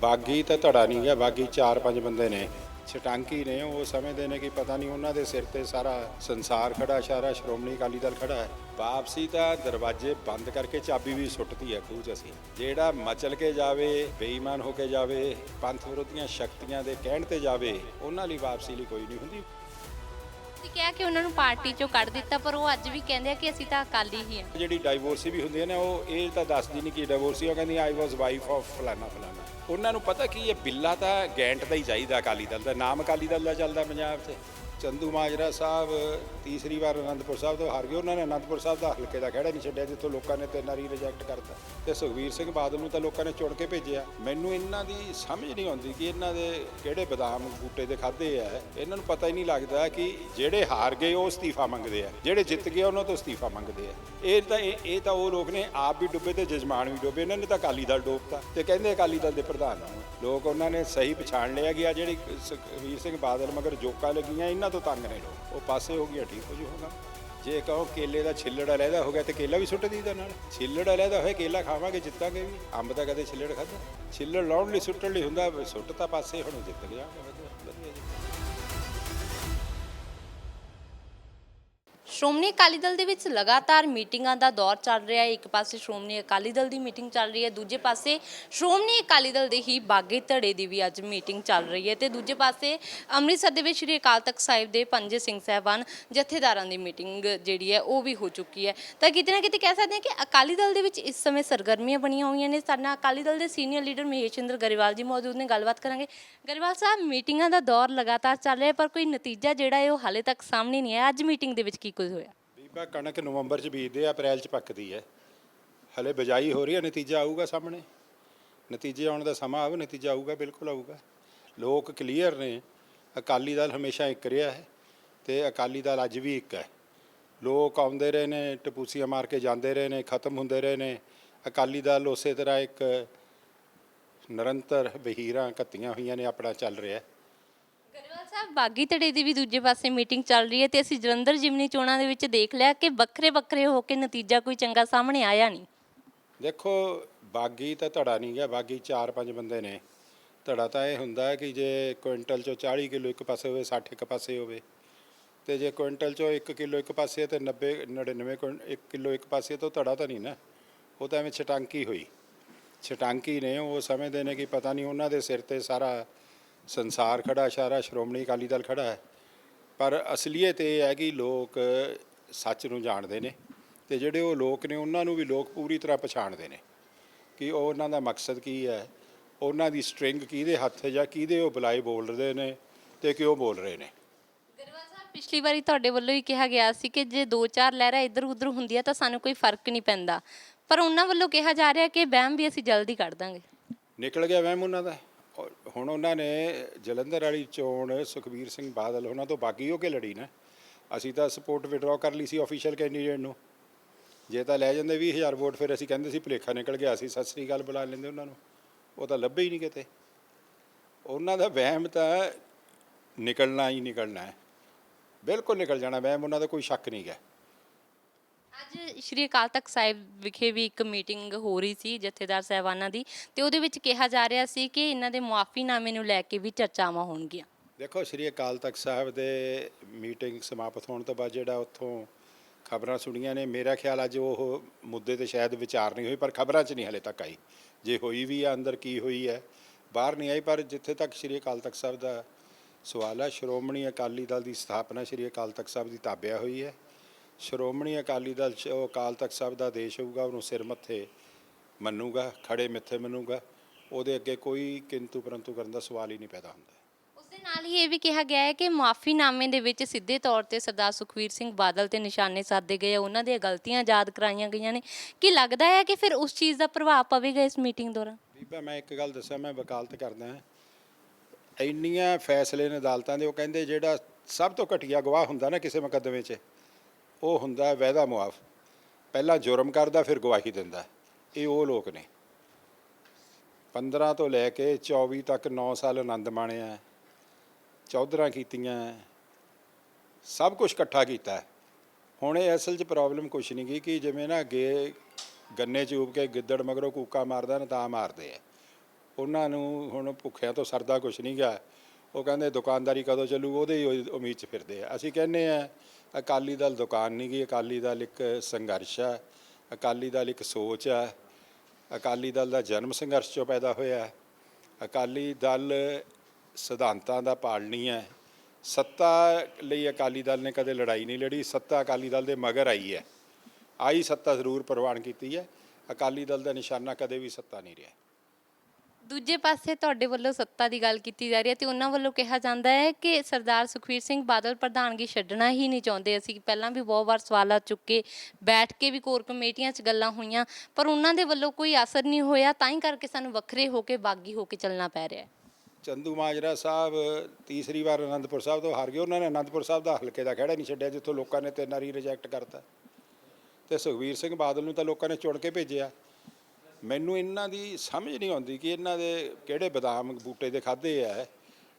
ਬਾਗੀ ਤਾਂ ਧੜਾ ਨਹੀਂ ਗਿਆ, ਬਾਗੀ 4-5 ਬੰਦੇ ਨੇ। ਛਟਾਂਕੀ ਨੇ, ਉਹ ਸਮਝਦੇ ਨੇ ਕਿ ਪਤਾ ਨਹੀਂ ਉਹਨਾਂ ਦੇ ਸਿਰ ਤੇ ਸਾਰਾ ਸੰਸਾਰ ਖੜਾ, ਸਾਰਾ ਸ਼੍ਰੋਮਣੀ ਅਕਾਲੀ ਦਲ ਖੜਾ ਹੈ। ਵਾਪਸੀ ਤਾਂ ਦਰਵਾਜ਼ੇ ਬੰਦ ਕਰਕੇ ਚਾਬੀ ਵੀ ਸੁੱਟਦੀ ਹੈ ਖੂਹ ਅਸੀਂ। ਜਿਹੜਾ ਮਚਲ ਕੇ ਜਾਵੇ, ਬੇਈਮਾਨ ਹੋ ਕੇ ਜਾਵੇ, ਪੰਥ ਵਿਰੋਧੀਆਂ ਸ਼ਕਤੀਆਂ ਦੇ ਕਹਿਣ ਤੇ ਜਾਵੇ, ਉਹਨਾਂ ਲਈ ਵਾਪਸੀ ਲਈ ਕੋਈ ਨਹੀਂ ਹੁੰਦੀ। ਤੁਸੀਂ ਕਿਹਾ ਕਿ ਉਹਨਾਂ ਨੂੰ ਪਾਰਟੀ ਚੋਂ ਕੱਢ ਦਿੱਤਾ, ਪਰ ਉਹ ਅੱਜ ਵੀ ਕਹਿੰਦੇ ਆ ਕਿ ਅਸੀਂ ਤਾਂ ਅਕਾਲੀ ਹੀ ਹਾਂ। ਜਿਹੜੀ ਡਾਈਵੋਰਸੀ ਵੀ ਹੁੰਦੀ ਹੈ ਨਾ, ਉਹ ਇਹ ਤਾਂ ਦੱਸਦੀ ਨਹੀਂ ਕਿ ਡਾਈਵੋਰਸੀ ਉਹ ਕਹਿੰਦੀ ਆਈ ਵਾਸ ਵਾਈਫ ਆਫ ਫਲਾਣਾ ਫਲਾਣਾ ਉਹਨਾਂ ਨੂੰ ਪਤਾ ਕਿ ਇਹ ਬਿੱਲਾ ਤਾਂ ਗੈਂਟ ਦਾ ਹੀ ਚਾਹੀਦਾ ਅਕਾਲੀ ਦਲ ਦਾ, ਨਾਮ ਅਕਾਲੀ ਦਲ ਦਾ ਚੱਲਦਾ ਪੰਜਾਬ 'ਚ। ਚੰਦੂ ਮਾਜਰਾ ਸਾਹਿਬ ਤੀਸਰੀ ਵਾਰ ਅਨੰਦਪੁਰ ਸਾਹਿਬ ਤੋਂ ਹਾਰ ਗਏ, ਉਹਨਾਂ ਨੇ ਅਨੰਦਪੁਰ ਸਾਹਿਬ ਦਾ ਹਲਕੇ ਦਾ ਖੜਾ ਨਹੀਂ ਛੱਡਿਆ, ਜਿੱਥੋਂ ਲੋਕਾਂ ਨੇ ਤਿੰਨ ਵਾਰੀ ਰਿਜੈਕਟ ਕਰਤਾ। ਤੇ ਸੁਖਵੀਰ ਸਿੰਘ ਬਾਦਲ ਨੂੰ ਤਾਂ ਲੋਕਾਂ ਨੇ ਚੁਣ ਕੇ ਭੇਜਿਆ। ਮੈਨੂੰ ਇਹਨਾਂ ਦੀ ਸਮਝ ਨਹੀਂ ਆਉਂਦੀ ਕਿ ਇਹਨਾਂ ਦੇ ਕਿਹੜੇ ਬਦਾਮ, ਬੂਟੇ ਦੇ ਖਾਦੇ ਆ। ਇਹਨਾਂ ਨੂੰ ਪਤਾ ਹੀ ਨਹੀਂ ਲੱਗਦਾ ਕਿ ਜਿਹੜੇ ਹਾਰ ਗਏ, ਉਹ ਅਸਤੀਫਾ ਮੰਗਦੇ ਆ। ਜਿਹੜੇ ਜਿੱਤ ਗਏ, ਉਹਨਾਂ ਤੋਂ ਅਸਤੀਫਾ ਮੰਗਦੇ ਆ। ਇਹ ਤਾਂ ਇਹ ਇਹ ਤਾਂ ਉਹ ਲੋਕ ਨੇ, ਆਪ ਵੀ ਡੁੱਬੇ ਤੇ ਜਜਮਾਨ ਵੀ ਡੁੱਬੇ। ਇਹਨਾਂ ਨੇ ਤਾਂ ਅਕਾਲੀ ਦਲ ਡੋਬਤਾ ਤੇ ਕਹਿੰਦੇ ਅਕਾਲੀ ਦਲ ਦੇ ਪ੍ਰਧਾਨ ਆ। ਲੋਕ ਉਹਨਾਂ ਨੇ ਸਹੀ ਪਛਾਣ ਲਿਆ ਗਿਆ ਜਿਹੜੀ ਸੁਖਵੀਰ ਸਿੰਘ ਬਾਦਲ ਮਗਰ ਜੋਕਾਂ ਲੱਗੀਆਂ, ਇਹਨਾਂ ਤੋਂ ਤੰਗ ਨੇ ਲੋਕ। ਉਹ ਪਾਸੇ ਹੋ ਗਿਆ ਠੀਕ ਹੋ ਜੂਗਾ ਜੇ ਕਹੋ ਕੇਲੇ ਦਾ ਛਿੱਲੜ ਅਲੱਗਾ ਹੋ ਗਿਆ ਤੇ ਕੇਲਾ ਵੀ ਸੁੱਟ ਦੀਦਾ ਨਾਲ। ਛਿੱਲੜ ਅਲੱਗਾ ਹੋਇਆ, ਕੇਲਾ ਖਾਵਾਂਗੇ, ਜਿੱਤਾਂਗੇ ਵੀ। ਅੰਬ ਤਾਂ ਕਦੇ ਛਿੱਲੜ ਖਾਧਾ। ਛਿੱਲੜ ਲਾਉਣ ਲਈ, ਸੁੱਟਣ ਲਈ ਹੁੰਦਾ, ਸੁੱਟ ਤਾਂ ਪਾਸੇ ਹੁਣ ਜਿੱਤ ਗਿਆ। ਸ਼੍ਰੋਮਣੀ ਅਕਾਲੀ ਦਲ ਦੇ ਵਿੱਚ ਲਗਾਤਾਰ ਮੀਟਿੰਗਾਂ ਦਾ ਦੌਰ ਚੱਲ ਰਿਹਾ ਹੈ। ਇੱਕ ਪਾਸੇ ਸ਼੍ਰੋਮਣੀ ਅਕਾਲੀ ਦਲ ਦੀ ਮੀਟਿੰਗ ਚੱਲ ਰਹੀ ਹੈ, ਦੂਜੇ ਪਾਸੇ ਸ਼੍ਰੋਮਣੀ ਅਕਾਲੀ ਦਲ ਦੇ ਹੀ ਬਾਗੇ ਧੜੇ ਦੀ ਵੀ ਅੱਜ ਮੀਟਿੰਗ ਚੱਲ ਰਹੀ ਹੈ ਤੇ ਦੂਜੇ ਪਾਸੇ ਅੰਮ੍ਰਿਤਸਰ ਦੇ ਵਿੱਚ ਸ਼੍ਰੀ ਅਕਾਲ ਤਖਤ ਸਾਹਿਬ ਦੇ ਪੰਜੇ ਸਿੰਘ ਸਾਹਿਬਾਨ ਜਥੇਦਾਰਾਂ ਦੀ ਮੀਟਿੰਗ ਜਿਹੜੀ ਹੈ, ਉਹ ਵੀ ਹੋ ਚੁੱਕੀ ਹੈ। ਤਾਂ ਕਿਤੇ ਨਾ ਕਿਤੇ ਕਹਿ ਸਕਦੇ ਹਾਂ ਕਿ ਅਕਾਲੀ ਦਲ ਦੇ ਵਿੱਚ ਇਸ ਸਮੇਂ ਸਰਗਰਮੀਆਂ ਬਣੀਆਂ ਹੋਈਆਂ ਨੇ। ਸਾਡੇ ਨਾਲ ਅਕਾਲੀ ਦਲ ਦੇ ਸੀਨੀਅਰ ਲੀਡਰ ਮਹੇਸ਼ ਮਹੇਸ਼ਿੰਦਰ ਗਰੇਵਾਲ ਜੀ ਮੌਜੂਦ ਨੇ। ਗੱਲਬਾਤ ਕਰਾਂਗੇ। ਗਰੇਵਾਲ ਸਾਹਿਬ, ਮੀਟਿੰਗਾਂ ਦਾ ਦੌਰ ਲਗਾਤਾਰ ਚੱਲ ਰਿਹਾ ਪਰ ਕੋਈ ਨਤੀਜਾ ਜਿਹੜਾ ਹੈ, ਉਹ ਹਾਲੇ ਤੱਕ ਸਾਹਮਣੇ ਨਹੀਂ ਆਇਆ। ਅੱਜ ਮੀਟਿੰਗ ਦੇ ਵਿੱਚ ਕੀ ਕੁਝ ਹੋਇਆ। ਬੀਬਾ ਕਣਕ ਨਵੰਬਰ ਚ ਬੀਜਦੇ ਆ, ਅਪ੍ਰੈਲ ਚ ਪੱਕਦੀ ਹੈ। ਹਲੇ ਬਿਜਾਈ ਹੋ ਰਹੀ ਹੈ, ਨਤੀਜਾ ਆਊਗਾ ਸਾਹਮਣੇ। ਨਤੀਜੇ ਆਉਣ ਦਾ ਸਮਾਂ ਆਵੇ ਨਤੀਜਾ ਆਊਗਾ, ਬਿਲਕੁਲ ਆਊਗਾ। ਲੋਕ ਕਲੀਅਰ ਨੇ, ਅਕਾਲੀ ਦਲ ਹਮੇਸ਼ਾ ਇੱਕ ਰਿਹਾ ਹੈ ਤੇ ਅਕਾਲੀ ਦਲ ਅੱਜ ਵੀ ਇੱਕ ਹੈ। ਲੋਕ ਆਉਂਦੇ ਰਹੇ ਨੇ, ਟਪੂਸੀਆਂ ਮਾਰ ਕੇ ਜਾਂਦੇ ਰਹੇ ਨੇ, ਖਤਮ ਹੁੰਦੇ ਰਹੇ ਨੇ। ਅਕਾਲੀ ਦਲ ਉਸੇ ਤਰ੍ਹਾਂ ਇੱਕ ਨਿਰੰਤਰ ਵਹੀਰਾਂ ਕੱਤੀਆਂ ਹੋਈਆਂ ਨੇ, ਆਪਣਾ ਚੱਲ ਰਿਹਾ ਸਾਹਿਬ, ਬਾਗੀ ਧੜੇ ਦੀ ਵੀ ਦੂਜੇ ਪਾਸੇ ਮੀਟਿੰਗ ਚੱਲ ਰਹੀ ਹੈ ਤੇ ਅਸੀਂ ਜਲੰਧਰ ਜਿਮਨੀ ਚੋਣਾਂ ਦੇ ਵਿੱਚ ਦੇਖ ਲਿਆ ਕਿ ਵੱਖਰੇ ਵੱਖਰੇ ਹੋ ਕੇ ਨਤੀਜਾ ਕੋਈ ਚੰਗਾ ਸਾਹਮਣੇ ਆਇਆ ਨਹੀਂ। ਦੇਖੋ, ਬਾਗੀ ਤਾਂ ਧੜਾ ਨਹੀਂ ਗਿਆ, ਬਾਗੀ 4-5 ਬੰਦੇ ਨੇ। ਧੜਾ ਤਾਂ ਇਹ ਹੁੰਦਾ ਕਿ ਜੇ ਕੁਇੰਟਲ ਚੋਂ 40 ਕਿਲੋ ਇੱਕ ਪਾਸੇ ਹੋਵੇ 60 ਇੱਕ ਪਾਸੇ ਹੋਵੇ। ਤੇ ਜੇ ਕੁਇੰਟਲ ਚੋਂ 1 ਕਿਲੋ ਇੱਕ ਪਾਸੇ ਤੇ 90 99 ਕੁਇੰ- ਕਿਲੋ ਇੱਕ ਪਾਸੇ ਤਾਂ ਧੜਾ ਤਾਂ ਨਹੀਂ ਨਾ। ਉਹ ਤਾਂ ਐਵੇਂ ਛਟਾਂਕੀ ਹੋਈ। ਛਟਾਂਕੀ ਨੇ, ਉਹ ਸਮਝਦੇ ਨੇ ਕਿ ਪਤਾ ਨਹੀਂ ਉਹਨਾਂ ਦੇ ਸਿਰ ਤੇ ਸਾਰਾ ਸੰਸਾਰ ਖੜਾ ਸਾਰਾ ਸ਼੍ਰੋਮਣੀ ਅਕਾਲੀ ਦਲ ਖੜਾ ਹੈ। ਪਰ ਅਸਲੀਅਤ ਇਹ ਹੈ ਕਿ ਲੋਕ ਸੱਚ ਨੂੰ ਜਾਣਦੇ ਨੇ ਤੇ ਜਿਹੜੇ ਉਹ ਲੋਕ ਨੇ ਉਹਨਾਂ ਨੂੰ ਵੀ ਲੋਕ ਪੂਰੀ ਤਰ੍ਹਾਂ ਪਛਾਣਦੇ ਨੇ ਕਿ ਉਹ ਉਹਨਾਂ ਦਾ ਮਕਸਦ ਕੀ ਹੈ ਉਹਨਾਂ ਦੀ ਸਟ੍ਰਿੰਗ ਕਿਹਦੇ ਹੱਥ ਜਾਂ ਕਿਹਦੇ ਉਹ ਬੁਲਾਏ ਬੋਲ ਰਹੇ ਨੇ ਤੇ ਕਿਉਂ ਬੋਲ ਰਹੇ ਨੇ। ਪਿਛਲੀ ਵਾਰੀ ਤੁਹਾਡੇ ਵੱਲੋਂ ਹੀ ਕਿਹਾ ਗਿਆ ਸੀ ਕਿ ਜੇ ਦੋ ਚਾਰ ਲਹਿਰਾਂ ਇੱਧਰ ਉੱਧਰ ਹੁੰਦੀਆਂ ਤਾਂ ਸਾਨੂੰ ਕੋਈ ਫ਼ਰਕ ਨਹੀਂ ਪੈਂਦਾ। ਪਰ ਉਹਨਾਂ ਵੱਲੋਂ ਕਿਹਾ ਜਾ ਰਿਹਾ ਕਿ ਵਹਿਮ ਵੀ ਅਸੀਂ ਜਲਦੀ ਕੱਢ ਦਾਂਗੇ। ਨਿਕਲ ਗਿਆ ਵਹਿਮ ਉਹਨਾਂ ਦਾ। ਹੁਣ ਉਹਨਾਂ ਨੇ ਜਲੰਧਰ ਵਾਲੀ ਚੋਣ ਸੁਖਬੀਰ ਸਿੰਘ ਬਾਦਲ, ਉਹਨਾਂ ਤੋਂ ਬਾਗੀ ਹੋ ਕੇ ਲੜੀ ਨਾ। ਅਸੀਂ ਤਾਂ ਸਪੋਰਟ ਵਿਡਰਾਅ ਕਰ ਲਈ ਸੀ ਆਫੀਸ਼ੀਅਲ ਕੈਂਡੀਡੇਟ ਨੂੰ। ਜੇ ਤਾਂ ਲੈ ਜਾਂਦੇ 20000 ਵੋਟ, ਫਿਰ ਅਸੀਂ ਕਹਿੰਦੇ ਸੀ ਭੁਲੇਖਾ ਨਿਕਲ ਗਿਆ ਸੀ ਸਤਿ ਸ੍ਰੀ ਅਕਾਲ ਬੁਲਾ ਲੈਂਦੇ ਉਹਨਾਂ ਨੂੰ। ਉਹ ਤਾਂ ਲੱਭੇ ਹੀ ਨਹੀਂ ਕਿਤੇ। ਉਹਨਾਂ ਦਾ ਵਹਿਮ ਤਾਂ ਨਿਕਲਣਾ ਹੀ ਨਿਕਲਣਾ ਹੈ। ਬਿਲਕੁਲ ਨਿਕਲ ਜਾਣਾ, ਵਹਿਮ ਉਹਨਾਂ ਦਾ ਕੋਈ ਸ਼ੱਕ ਨਹੀਂ ਗਾ। ਅੱਜ ਸ਼੍ਰੀ ਅਕਾਲ ਤਖਤ ਸਾਹਿਬ ਵਿਖੇ ਵੀ ਇੱਕ ਮੀਟਿੰਗ ਹੋ ਰਹੀ ਸੀ ਜਥੇਦਾਰ ਸਾਹਿਬਾਨਾਂ ਦੀ ਤੇ ਉਹਦੇ ਵਿੱਚ ਕਿਹਾ ਜਾ ਰਿਹਾ ਸੀ ਕਿ ਇਹਨਾਂ ਦੇ ਮੁਆਫੀਨਾਮੇ ਨੂੰ ਲੈ ਕੇ ਵੀ ਚਰਚਾਵਾਂ ਹੋਣਗੀਆਂ। ਦੇਖੋ, ਸ੍ਰੀ ਅਕਾਲ ਤਖਤ ਸਾਹਿਬ ਦੇ ਮੀਟਿੰਗ ਸਮਾਪਤ ਹੋਣ ਤੋਂ ਬਾਅਦ ਜਿਹੜਾ ਉੱਥੋਂ ਖਬਰਾਂ ਸੁਣੀਆਂ ਨੇ, ਮੇਰਾ ਖਿਆਲ ਅੱਜ ਉਹ ਮੁੱਦੇ ਤੇ ਸ਼ਾਇਦ ਵਿਚਾਰ ਨਹੀਂ ਹੋਈ ਪਰ ਖਬਰਾਂ 'ਚ ਨਹੀਂ ਹਲੇ ਤੱਕ ਆਈ। ਜੇ ਹੋਈ ਵੀ ਆ, ਅੰਦਰ ਕੀ ਹੋਈ ਹੈ, ਬਾਹਰ ਨਹੀਂ ਆਈ, ਪਰ ਜਿੱਥੇ ਤੱਕ ਸ੍ਰੀ ਅਕਾਲ ਤਖਤ ਸਾਹਿਬ ਦਾ ਸਵਾਲ ਹੈ ਸ਼੍ਰੋਮਣੀ ਅਕਾਲੀ ਦਲ ਦੀ ਸਥਾਪਨਾ ਸ੍ਰੀ ਅਕਾਲ ਤਖਤ ਸਾਹਿਬ ਦੀ ਤਾਬਿਆ ਹੋਈ ਹੈ। ਸ਼੍ਰੋਮਣੀ ਅਕਾਲੀ ਦਲ 'ਚ ਉਹ ਅਕਾਲ ਤਖਤ ਸਾਹਿਬ ਦਾ ਆਦੇਸ਼ ਹੋਊਗਾ ਉਹਨੂੰ ਸਿਰ ਮੱਥੇ ਮੰਨੂਗਾ ਖੜੇ ਮਿੱਥੇ ਮੰਨੂਗਾ ਉਹਦੇ ਅੱਗੇ ਕੋਈ ਕਿੰਤੂ ਪਰੰਤੂ ਕਰਨ ਦਾ ਸਵਾਲ ਹੀ ਨਹੀਂ ਪੈਦਾ ਹੁੰਦਾ। ਉਸ ਦੇ ਨਾਲ ਹੀ ਇਹ ਵੀ ਕਿਹਾ ਗਿਆ ਹੈ ਕਿ ਮੁਆਫੀਨਾਮੇ ਦੇ ਵਿੱਚ ਸਿੱਧੇ ਤੌਰ ਤੇ ਸਰਦਾਰ ਸੁਖਵੀਰ ਸਿੰਘ ਬਾਦਲ ਤੇ ਨਿਸ਼ਾਨੇ ਸਾਧੇ ਗਏ ਆ, ਉਹਨਾਂ ਦੀਆਂ ਗਲਤੀਆਂ ਯਾਦ ਕਰਾਈਆਂ ਗਈਆਂ ਨੇ। ਕੀ ਲੱਗਦਾ ਹੈ ਕਿ ਫਿਰ ਉਸ ਚੀਜ਼ ਦਾ ਪ੍ਰਭਾਵ ਪਵੇਗਾ ਇਸ ਮੀਟਿੰਗ ਦੌਰਾਨ? ਬੀਬਾ ਮੈਂ ਇੱਕ ਗੱਲ ਦੱਸਾਂ ਮੈਂ ਵਕਾਲਤ ਕਰਦਾ ਹਾਂ। ਇੰਨੀਆਂ ਫੈਸਲੇ ਨੇ ਅਦਾਲਤਾਂ ਦੇ ਉਹ ਕਹਿੰਦੇ ਜਿਹੜਾ ਸਭ ਤੋਂ ਘਟੀਆ ਗਵਾਹ ਹੁੰਦਾ ਨਾ ਕਿਸੇ ਮੁਕੱਦਮੇ 'ਚ ਉਹ ਹੁੰਦਾ ਵਾਅਦਾ ਮੁਆਫ। ਪਹਿਲਾਂ ਜੁਰਮ ਕਰਦਾ, ਫਿਰ ਗਵਾਹੀ ਦਿੰਦਾ ਇਹ ਉਹ ਲੋਕ ਨੇ। 15 ਤੋਂ ਲੈ ਕੇ 24 ਤੱਕ 9 ਸਾਲ ਆਨੰਦ ਮਾਣਿਆ ਚੌਧਰਾਂ ਕੀਤੀਆਂ ਸਭ ਕੁਝ ਇਕੱਠਾ ਕੀਤਾ ਹੁਣ ਇਹ ਅਸਲ 'ਚ ਪ੍ਰੋਬਲਮ ਕੁਛ ਨਹੀਂ ਗਈ ਕਿ ਜਿਵੇਂ ਨਾ ਅੱਗੇ ਗੰਨੇ ਚੂਬ ਕੇ ਗਿੱਦੜ ਮਗਰੋਂ ਕੂਕਾ ਮਾਰਦਾ ਨਾ ਤਾਂ ਮਾਰਦੇ ਆ। ਉਹਨਾਂ ਨੂੰ ਹੁਣ ਭੁੱਖਿਆਂ ਤੋਂ ਸਰਦਾ ਕੁਛ ਨਹੀਂ ਗਾ। ਉਹ ਕਹਿੰਦੇ ਦੁਕਾਨਦਾਰੀ ਕਦੋਂ ਚੱਲੂ? ਉਹਦੇ ਹੀ ਉਹ- ਉਮੀਦ 'ਚ ਫਿਰਦੇ ਆ। ਅਸੀਂ ਕਹਿੰਦੇ ਆ ਅਕਾਲੀ ਦਲ ਦੁਕਾਨ ਨਹੀਂ ਗਈ, ਅਕਾਲੀ ਦਲ ਇੱਕ ਸੰਘਰਸ਼ ਹੈ ਅਕਾਲੀ ਦਲ ਇੱਕ ਸੋਚ ਹੈ ਅਕਾਲੀ ਦਲ ਦਾ ਜਨਮ ਸੰਘਰਸ਼ ਚੋਂ ਪੈਦਾ ਹੋਇਆ ਹੈ। ਅਕਾਲੀ ਦਲ ਸਿਧਾਂਤਾਂ ਦਾ ਪਾਲਣੀ ਹੈ, ਸੱਤਾ ਲਈ ਅਕਾਲੀ ਦਲ ਨੇ ਕਦੇ ਲੜਾਈ ਨਹੀਂ ਲੜੀ, ਸੱਤਾ ਅਕਾਲੀ ਦਲ ਦੇ ਮਗਰ ਆਈ ਹੈ, ਆਈ ਸੱਤਾ ਜ਼ਰੂਰ ਪ੍ਰਵਾਨ ਕੀਤੀ ਹੈ, ਅਕਾਲੀ ਦਲ ਦਾ ਨਿਸ਼ਾਨਾ ਕਦੇ ਵੀ ਸੱਤਾ ਨਹੀਂ ਰਿਹਾ ਦੂਜੇ ਪਾਸੇ ਤੁਹਾਡੇ ਵੱਲੋਂ ਸੱਤਾ ਦੀ ਗੱਲ ਕੀਤੀ ਜਾ ਰਹੀ ਹੈ ਤੇ ਉਹਨਾਂ ਵੱਲੋਂ ਕਿਹਾ ਜਾਂਦਾ ਹੈ ਕਿ ਸਰਦਾਰ ਸੁਖਵੀਰ ਸਿੰਘ ਬਾਦਲ ਪ੍ਰਧਾਨਗੀ ਛੱਡਣਾ ਹੀ ਨਹੀਂ ਚਾਹੁੰਦੇ। ਅਸੀਂ ਪਹਿਲਾਂ ਵੀ ਬਹੁਤ ਵਾਰ ਸਵਾਲ ਆ ਚੁੱਕੇ, ਬੈਠ ਕੇ ਵੀ ਕੋਰ ਕਮੇਟੀਆਂ 'ਚ ਗੱਲਾਂ ਹੋਈਆਂ, ਪਰ ਉਹਨਾਂ ਦੇ ਵੱਲੋਂ ਕੋਈ ਅਸਰ ਨਹੀਂ ਹੋਇਆ, ਤਾਂ ਹੀ ਕਰਕੇ ਸਾਨੂੰ ਵੱਖਰੇ ਹੋ ਕੇ, ਬਾਗੀ ਹੋ ਕੇ ਚੱਲਣਾ ਪੈ ਰਿਹਾ ਹੈ। ਚੰਦੂ ਮਾਜਰਾ ਸਾਹਿਬ, ਤੀਸਰੀ ਵਾਰ ਅਨੰਦਪੁਰ ਸਾਹਿਬ ਤੋਂ ਹਾਰ ਗਏ। ਉਹਨਾਂ ਨੇ ਅਨੰਦਪੁਰ ਸਾਹਿਬ ਦਾ ਹਲਕੇ ਦਾ ਖੜਾ ਨਹੀਂ ਛੱਡਿਆ, ਜਿੱਥੋਂ ਲੋਕਾਂ ਨੇ ਤਿੰਨ ਵਾਰੀ ਰਿਜੈਕਟ ਕਰਤਾ। ਤੇ ਸੁਖਵੀਰ ਸਿੰਘ ਬਾਦਲ ਨੂੰ ਤਾਂ ਲੋਕਾਂ ਨੇ ਚੁਣ ਕੇ ਭੇਜਿਆ। ਮੈਨੂੰ ਇਹਨਾਂ ਦੀ ਸਮਝ ਨਹੀਂ ਆਉਂਦੀ ਕਿ ਇਹਨਾਂ ਦੇ ਕਿਹੜੇ ਬਦਾਮ ਬੂਟੇ ਦੇ ਖਾਦੇ ਆ।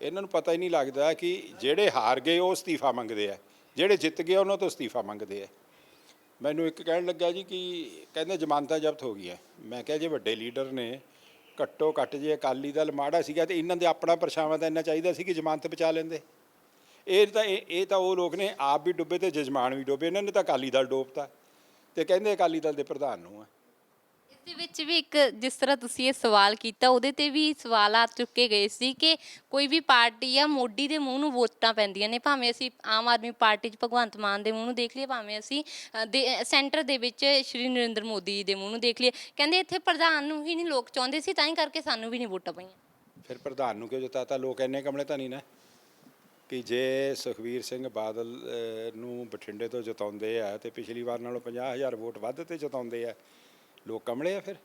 ਇਹਨਾਂ ਨੂੰ ਪਤਾ ਹੀ ਨਹੀਂ ਲੱਗਦਾ ਕਿ ਜਿਹੜੇ ਹਾਰ ਗਏ ਉਹ ਅਸਤੀਫਾ ਮੰਗਦੇ ਆ। ਜਿਹੜੇ ਜਿੱਤ ਗਏ ਉਹਨਾਂ ਤੋਂ ਅਸਤੀਫਾ ਮੰਗਦੇ ਆ। ਮੈਨੂੰ ਇੱਕ ਕਹਿਣ ਲੱਗਾ ਜੀ ਕਿ ਕਹਿੰਦੇ ਜ਼ਮਾਨਤਾਂ ਜ਼ਬਤ ਹੋ ਗਈਆਂ। ਮੈਂ ਕਿਹਾ ਜੇ ਵੱਡੇ ਲੀਡਰ ਨੇ, ਘੱਟੋ ਘੱਟ ਜੇ ਅਕਾਲੀ ਦਲ ਮਾੜਾ ਸੀਗਾ ਤੇ ਇਹਨਾਂ ਦੇ ਆਪਣਾ ਪਰਛਾਵਾਂ ਤਾਂ ਇੰਨਾ ਚਾਹੀਦਾ ਸੀ ਕਿ ਜ਼ਮਾਨਤ ਬਚਾ ਲੈਂਦੇ। ਇਹ ਤਾਂ ਇਹ ਇਹ ਤਾਂ ਉਹ ਲੋਕ ਨੇ, ਆਪ ਵੀ ਡੁੱਬੇ ਤੇ ਜਜਮਾਨ ਵੀ ਡੁੱਬੇ। ਇਹਨਾਂ ਨੇ ਤਾਂ ਅਕਾਲੀ ਦਲ ਡੋਬਤਾ। ਤੇ ਕਹਿੰਦੇ ਅਕਾਲੀ ਦਲ ਦੇ ਪ੍ਰਧਾਨ ਨੂੰ ਆ। ਦੇ ਵਿੱਚ ਵੀ ਇੱਕ ਜਿਸ ਤਰ੍ਹਾਂ ਤੁਸੀਂ ਇਹ ਸਵਾਲ ਕੀਤਾ, ਉਹਦੇ ਤੇ ਵੀ ਸਵਾਲ ਆ ਚੁੱਕੇ ਗਏ ਸੀ ਕਿ ਕੋਈ ਵੀ ਪਾਰਟੀ ਆ ਮੋਢੀ ਦੇ ਮੂੰਹ ਨੂੰ ਵੋਟਾਂ ਪੈਂਦੀਆਂ ਨੇ। ਭਾਵੇਂ ਅਸੀਂ ਆਮ ਆਦਮੀ ਪਾਰਟੀ 'ਚ ਭਗਵੰਤ ਮਾਨ ਦੇ ਮੂੰਹ ਨੂੰ ਦੇਖ ਲਈਏ, ਭਾਵੇਂ ਅਸੀਂ ਸੈਂਟਰ ਦੇ ਵਿੱਚ ਸ਼੍ਰੀ ਨਰਿੰਦਰ ਮੋਦੀ ਦੇ ਮੂੰਹ ਨੂੰ ਦੇਖ ਲਈਏ। ਕਹਿੰਦੇ ਇੱਥੇ ਪ੍ਰਧਾਨ ਨੂੰ ਹੀ ਨਹੀਂ ਲੋਕ ਚਾਹੁੰਦੇ ਸੀ, ਤਾਂ ਹੀ ਕਰਕੇ ਸਾਨੂੰ ਵੀ ਨਹੀਂ ਵੋਟਾਂ ਪਈਆਂ। ਫਿਰ ਪ੍ਰਧਾਨ ਨੂੰ ਕਿਉਂ ਜਿਤਾਤਾ? ਲੋਕ ਇੰਨੇ ਕਮਲੇ ਤਾਂ ਨਹੀਂ ਨਾ ਕਿ ਜੇ ਸੁਖਵੀਰ ਸਿੰਘ ਬਾਦਲ ਨੂੰ ਬਠਿੰਡੇ ਤੋਂ ਜਿਤਾਉਂਦੇ ਆ ਤੇ ਪਿਛਲੀ ਵਾਰ ਨਾਲੋਂ 50000 ਵੋਟ ਵੱਧ ਤੇ ਜਿਤਾਉਂਦੇ ਆ। ਲੋਕ ਕਮਲੇ ਆ ਫਿਰ।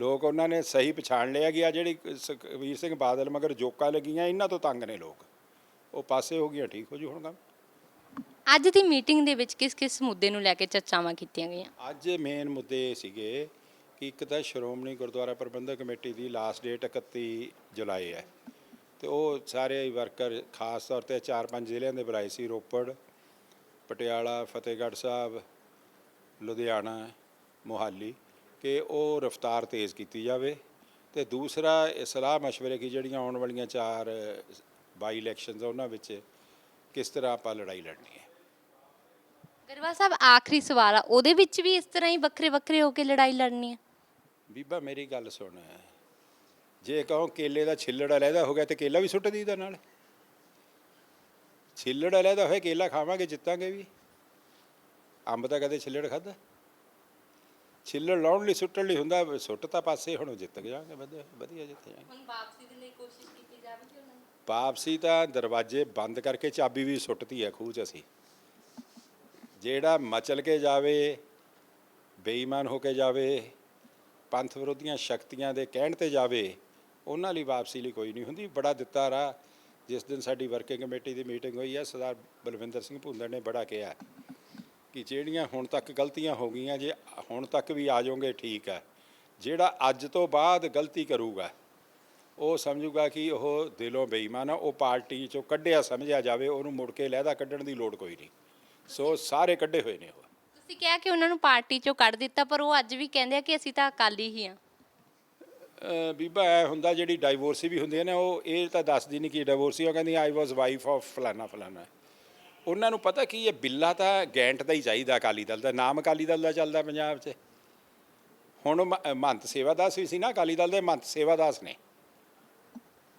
ਲੋਕ ਉਹਨਾਂ ਨੇ ਸਹੀ ਪਛਾਣ ਲਿਆ ਗਿਆ ਜਿਹੜੀ ਸੁਖਵੀਰ ਸਿੰਘ ਬਾਦਲ ਮਗਰ ਜੋਕਾਂ ਲੱਗੀਆਂ ਇਹਨਾਂ ਤੋਂ ਤੰਗ ਨੇ ਲੋਕ। ਉਹ ਪਾਸੇ ਹੋ ਗਈਆਂ ਠੀਕ ਹੋ ਜੂ ਹੁਣ ਕੰਮ? ਅੱਜ ਦੀ ਮੀਟਿੰਗ ਦੇ ਵਿੱਚ ਕਿਸ ਕਿਸ ਮੁੱਦੇ ਨੂੰ ਲੈ ਕੇ ਚਰਚਾਵਾਂ ਕੀਤੀਆਂ ਗਈਆਂ? ਅੱਜ ਮੇਨ ਮੁੱਦੇ ਸੀਗੇ ਕਿ ਇੱਕ ਤਾਂ ਸ਼੍ਰੋਮਣੀ ਗੁਰਦੁਆਰਾ ਪ੍ਰਬੰਧਕ ਕਮੇਟੀ ਦੀ ਲਾਸਟ ਡੇਟ 31 ਜੁਲਾਈ ਹੈ। ਤੇ ਉਹ ਸਾਰੇ ਵਰਕਰ ਖਾਸ ਤੌਰ ਤੇ ਚਾਰ ਪੰਜ ਜ਼ਿਲ੍ਹਿਆਂ ਦੇ ਬੁਲਾਏ ਸੀ ਰੋਪੜ ਪਟਿਆਲਾ ਫਤਿਹਗੜ੍ਹ ਸਾਹਿਬ ਲੁਧਿਆਣਾ ਮੋਹਾਲੀ ਕਿ ਉਹ ਰਫ਼ਤਾਰ ਤੇਜ਼ ਕੀਤੀ ਜਾਵੇ ਤੇ ਦੂਸਰਾ ਸਲਾਹ مشਵਰੇ ਕੀ ਜਿਹੜੀਆਂ ਆਉਣ ਵਾਲੀਆਂ ਚਾਰ ਬਾਈ ਇਲੈਕਸ਼ਨਸ ਉਹਨਾਂ ਵਿੱਚ ਕਿਸ ਤਰ੍ਹਾਂ ਆਪਾਂ ਲੜਾਈ ਲੜਨੀ ਹੈ। ਗਰਵਾ ਸਾਹਿਬ ਆਖਰੀ ਸਵਾਲ ਆ ਉਹਦੇ ਵਿੱਚ ਵੀ ਇਸ ਤਰ੍ਹਾਂ ਹੀ ਵੱਖਰੇ ਵੱਖਰੇ ਹੋ ਕੇ ਲੜਾਈ ਲੜਨੀ ਹੈ? ਬੀਬਾ ਮੇਰੀ ਗੱਲ ਸੁਣ। ਜੇ ਕਹੋ ਕੇਲੇ ਦਾ ਛਿੱਲੜ ਅਲੱਗਾ ਹੋ ਗਿਆ ਤੇ ਕੇਲਾ ਵੀ ਸੁੱਟ ਦੀਦਾ ਨਾਲ। ਛਿੱਲੜ ਅਲੱਗਾ ਹੋਏ ਕੇਲਾ ਖਾਵਾਂਗੇ ਜਿੱਤਾਂਗੇ ਵੀ। ਅੰਬ ਤਾਂ ਕਦੇ ਛਿੱਲੜ ਖਾਦਾ ਛਿੱਲੜ ਲਾਉਣ ਲਈ ਸੁੱਟਣ ਲਈ ਹੁੰਦਾ ਸੁੱਟ ਤਾਂ ਪਾਸੇ ਹੁਣ ਜਿੱਤ ਜਾਵਾਂਗੇ ਵਧੀਆ ਵਧੀਆ ਜਿੱਤ ਜਾਵਾਂਗੇ। ਹੁਣ ਵਾਪਸੀ ਦੇ ਲਈ ਕੋਸ਼ਿਸ਼ ਕੀਤੀ ਜਾਵੇਗੀ ਉਹਨਾਂ ਦੀ ਵਾਪਸੀ ਤਾਂ ਦਰਵਾਜ਼ੇ ਬੰਦ ਕਰਕੇ ਚਾਬੀ ਵੀ ਸੁੱਟਤੀ ਹੈ ਖੂਹ 'ਚ ਅਸੀਂ। ਜਿਹੜਾ ਮਚਲ ਕੇ ਜਾਵੇ ਬੇਈਮਾਨ ਹੋ ਕੇ ਜਾਵੇ ਪੰਥ ਵਿਰੋਧੀਆਂ ਸ਼ਕਤੀਆਂ ਦੇ ਕਹਿਣ ਤੇ ਜਾਵੇ ਉਹਨਾਂ ਲਈ ਵਾਪਸੀ ਲਈ ਕੋਈ ਨਹੀਂ ਹੁੰਦੀ। ਬੜਾ ਦਿੱਤਾ ਰਾ ਜਿਸ ਦਿਨ ਸਾਡੀ ਵਰਕਿੰਗ ਕਮੇਟੀ ਦੀ ਮੀਟਿੰਗ ਹੋਈ ਹੈ ਸਰਦਾਰ ਬਲਵਿੰਦਰ ਸਿੰਘ ਭੁੰਦੜ ਨੇ ਬੜਾ ਕਿਹਾ। ਕਿ ਜਿਹੜੀਆਂ ਹੁਣ ਤੱਕ ਗਲਤੀਆਂ ਹੋ ਗਈਆਂ ਜੇ ਹੁਣ ਤੱਕ ਵੀ ਆ ਜਾਓਗੇ ਠੀਕ ਹੈ। ਜਿਹੜਾ ਅੱਜ ਤੋਂ ਬਾਅਦ ਗਲਤੀ ਕਰੂਗਾ ਉਹ ਸਮਝੂਗਾ ਕਿ ਉਹ ਦਿਲੋਂ ਬੇਈਮਾਨ ਆ ਉਹ ਪਾਰਟੀ ਚੋਂ ਕੱਢਿਆ ਸਮਝਿਆ ਜਾਵੇ ਉਹਨੂੰ ਮੁੜ ਕੇ ਲਹਿਦਾ ਕੱਢਣ ਦੀ ਲੋੜ ਕੋਈ ਨਹੀਂ। ਸੋ ਸਾਰੇ ਕੱਢੇ ਹੋਏ ਨੇ ਉਹ। ਤੁਸੀਂ ਕਿਹਾ ਕਿ ਉਹਨਾਂ ਨੂੰ ਪਾਰਟੀ ਚੋਂ ਕੱਢ ਦਿੱਤਾ ਪਰ ਉਹ ਅੱਜ ਵੀ ਕਹਿੰਦੇ ਆ ਕਿ ਅਸੀਂ ਤਾਂ ਅਕਾਲੀ ਹੀ ਆ ਬੀਬਾ ਐ ਹੁੰਦਾ ਜਿਹੜੀ ਡਾਈਵੋਰਸੀ ਵੀ ਹੁੰਦੀ ਹੈ ਨਾ ਉਹ ਇਹ ਤਾਂ ਦੱਸਦੀ ਨਹੀਂ ਕਿ ਡਾਈਵੋਰਸੀ ਉਹ ਕਹਿੰਦੀ ਆਈ ਵਾਸ ਵਾਈਫ ਆਫ ਫਲਾਨਾ ਫਲਾਨਾ। ਉਹਨਾਂ ਨੂੰ ਪਤਾ ਕੀ ਇਹ ਬਿੱਲਾ ਤਾਂ ਗੈਂਟ ਦਾ ਹੀ ਚਾਹੀਦਾ ਅਕਾਲੀ ਦਲ ਦਾ ਨਾਮ ਅਕਾਲੀ ਦਲ ਦਾ ਚੱਲਦਾ ਪੰਜਾਬ 'ਚ। ਹੁਣ ਮ- ਅਹ ਮਹੰਤ ਸੇਵਾਦਾਸ ਵੀ ਸੀ ਨਾ ਅਕਾਲੀ ਦਲ ਦੇ ਮਹੰਤ ਸੇਵਾਦਾਸ ਨੇ।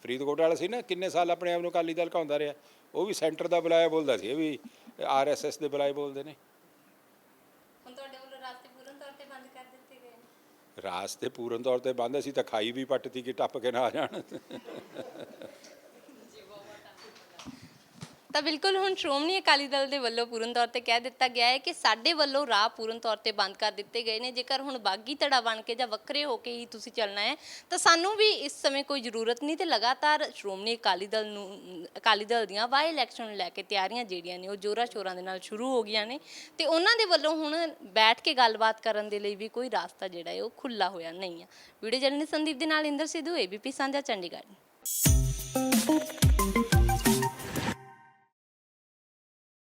ਫਰੀਦਕੋਟ ਵਾਲਾ ਸੀ ਨਾ ਕਿੰਨੇ ਸਾਲ ਆਪਣੇ ਆਪ ਨੂੰ ਅਕਾਲੀ ਦਲ ਕਹਾਉਂਦਾ ਰਿਹਾ। ਉਹ ਵੀ ਸੈਂਟਰ ਦਾ ਬੁਲਾਇਆ ਬੋਲਦਾ ਸੀ ਇਹ ਵੀ ਆਰਐਸਐਸ ਦੇ ਬੁਲਾਏ ਬੋਲਦੇ ਨੇ। ਹੁਣ ਤੁਹਾਡੇ ਵੱਲੋਂ ਰਾਸਤੇ ਪੂਰਨ ਤੌਰ ਤੇ ਬੰਦ ਕਰ ਦਿੱਤੇ ਗਏ ਨੇ। ਰਾਸਤੇ ਪੂਰਨ ਤੌਰ ਤੇ ਬੰਦ ਸੀ ਤਾਂ ਖਾਈ ਵੀ ਪੱਟਤੀ ਕਿ ਟੱਪ ਕੇ ਨਾ ਆ ਜਾਣ। ਤਾਂ ਬਿਲਕੁਲ ਹੁਣ ਸ਼੍ਰੋਮਣੀ ਅਕਾਲੀ ਦਲ ਦੇ ਵੱਲੋਂ ਪੂਰਨ ਤੌਰ ਤੇ ਕਹਿ ਦਿੱਤਾ ਗਿਆ ਹੈ ਕਿ ਸਾਡੇ ਵੱਲੋਂ ਰਾਹ ਪੂਰਨ ਤੌਰ ਤੇ ਬੰਦ ਕਰ ਦਿੱਤੇ ਗਏ ਨੇ। ਜੇਕਰ ਹੁਣ ਬਾਗੀ ਧੜਾ ਬਣ ਕੇ ਜਾਂ ਵੱਖਰੇ ਹੋ ਕੇ ਹੀ ਤੁਸੀਂ ਚੱਲਣਾ ਹੈ, ਤਾਂ ਸਾਨੂੰ ਵੀ ਇਸ ਸਮੇਂ ਕੋਈ ਜ਼ਰੂਰਤ ਨਹੀਂ ਤੇ ਲਗਾਤਾਰ ਸ਼੍ਰੋਮਣੀ ਅਕਾਲੀ ਦਲ ਨੂੰ, ਅਕਾਲੀ ਦਲ ਦੀਆਂ ਵਾਈ ਇਲੈਕਸ਼ਨ ਨੂੰ ਲੈ ਕੇ ਤਿਆਰੀਆਂ ਜਿਹੜੀਆਂ ਨੇ, ਉਹ ਜੋਰਾ ਸ਼ੋਰਾਂ ਦੇ ਨਾਲ ਸ਼ੁਰੂ ਹੋ ਗਈਆਂ ਨੇ ਤੇ ਉਹਨਾਂ ਦੇ ਵੱਲੋਂ ਹੁਣ ਬੈਠ ਕੇ ਗੱਲਬਾਤ ਕਰਨ ਦੇ ਲਈ ਵੀ ਕੋਈ ਰਾਸਤਾ ਜਿਹੜਾ ਹੈ, ਉਹ ਖੁੱਲਾ ਹੋਇਆ ਨਹੀਂ ਆ ਵੀਡੀਓ ਜਰਨਲਿਸਟ ਸੰਦੀਪ ਦੇ ਨਾਲ ਇੰਦਰ ਸਿੱਧੂ ਏਬੀਪੀ ਸਾਂਝਾ, ਚੰਡੀਗੜ੍ਹ।